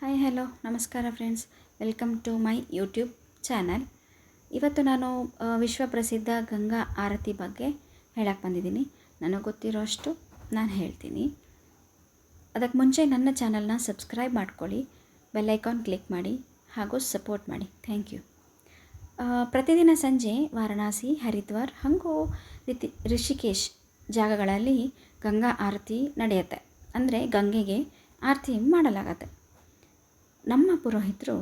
Hi hello ನಮಸ್ಕಾರ friends welcome to my YouTube channel ಇವತ್ತು ನಾನು ವಿಶ್ವ ಪ್ರಸಿದ್ಧ ಗಂಗಾ ಆರತಿ ಬಗ್ಗೆ ಹೇಳಕ್ಕೆ ಬಂದಿದ್ದೀನಿ. ನನಗೆ ಗೊತ್ತಿರೋ ಅಷ್ಟು ನಾನು ಹೇಳ್ತೀನಿ. ಅದಕ್ಕೆ ಮುಂಚೆ ನನ್ನ ಚಾನಲ್ನ ಸಬ್ಸ್ಕ್ರೈಬ್ ಮಾಡ್ಕೊಳ್ಳಿ. ಬೆಲ್ ಐಕಾನ್ ಕ್ಲಿಕ್ ಮಾಡಿ. ಹಾಗೂ ಸಪೋರ್ಟ್ ಮಾಡಿ. ಥ್ಯಾಂಕ್ ಯು ಪ್ರತಿದಿನ ಸಂಜೆ ವಾರಣಾಸಿ, ಹರಿದ್ವಾರ್, ಹಾಗೂ ರಿತಿ ರಿಷಿಕೇಶ್ ಜಾಗಗಳಲ್ಲಿ ಗಂಗಾ ಆರತಿ ನಡೆಯುತ್ತೆ. ಅಂದರೆ ಗಂಗೆಗೆ ಆರತಿ ಮಾಡಲಾಗತ್ತೆ. ನಮ್ಮ ಪುರೋಹಿತರು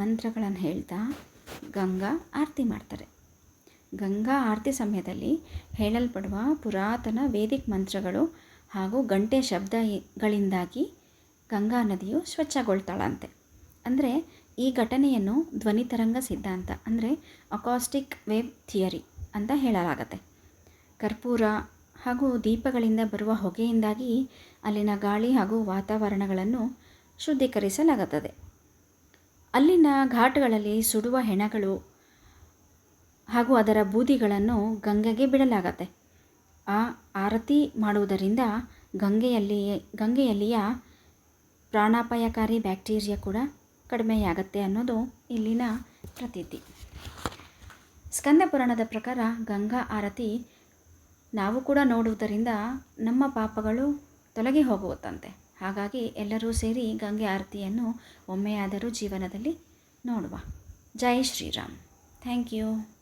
ಮಂತ್ರಗಳನ್ನು ಹೇಳ್ತಾ ಗಂಗಾ ಆರತಿ ಮಾಡ್ತಾರೆ. ಗಂಗಾ ಆರತಿ ಸಮಯದಲ್ಲಿ ಹೇಳಲ್ಪಡುವ ಪುರಾತನ ವೇದಿಕ್ ಮಂತ್ರಗಳು ಹಾಗೂ ಗಂಟೆ ಶಬ್ದಗಳಿಂದಾಗಿ ಗಂಗಾ ನದಿಯು ಸ್ವಚ್ಛಗೊಳ್ತಾಳಂತೆ. ಅಂದರೆ ಈ ಘಟನೆಯನ್ನು ಧ್ವನಿ ತರಂಗ ಸಿದ್ಧಾಂತ ಅಂದರೆ ಅಕಾಸ್ಟಿಕ್ ವೇವ್ ಥಿಯರಿ ಅಂತ ಹೇಳಲಾಗತ್ತೆ. ಕರ್ಪೂರ ಹಾಗೂ ದೀಪಗಳಿಂದ ಬರುವ ಹೊಗೆಯಿಂದಾಗಿ ಅಲ್ಲಿನ ಗಾಳಿ ಹಾಗೂ ವಾತಾವರಣಗಳನ್ನು ಶುದ್ಧೀಕರಿಸಲಾಗುತ್ತದೆ. ಅಲ್ಲಿನ ಘಾಟ್ಗಳಲ್ಲಿ ಸುಡುವ ಹೆಣಗಳು ಹಾಗೂ ಅದರ ಬೂದಿಗಳನ್ನು ಗಂಗೆಗೆ ಬಿಡಲಾಗತ್ತೆ. ಆ ಆರತಿ ಮಾಡುವುದರಿಂದ ಗಂಗೆಯಲ್ಲಿ, ಗಂಗೆಯಲ್ಲಿಯ ಪ್ರಾಣಾಪಾಯಕಾರಿ ಬ್ಯಾಕ್ಟೀರಿಯಾ ಕೂಡ ಕಡಿಮೆಯಾಗತ್ತೆ ಅನ್ನೋದು ಇಲ್ಲಿನ ಪ್ರತೀತಿ. ಸ್ಕಂದ ಪುರಾಣದ ಪ್ರಕಾರ ಗಂಗಾ ಆರತಿ ನಾವು ಕೂಡ ನೋಡುವುದರಿಂದ ನಮ್ಮ ಪಾಪಗಳು ತೊಲಗಿ ಹೋಗುತ್ತಂತೆ ಹಾಗಾಗಿ ಎಲ್ಲರೂ ಸೇರಿ ಗಂಗೆ ಆರತಿಯನ್ನು ಒಮ್ಮೆಯಾದರೂ ಜೀವನದಲ್ಲಿ ನೋಡುವ. ಜೈ ಶ್ರೀರಾಮ್. Thank you.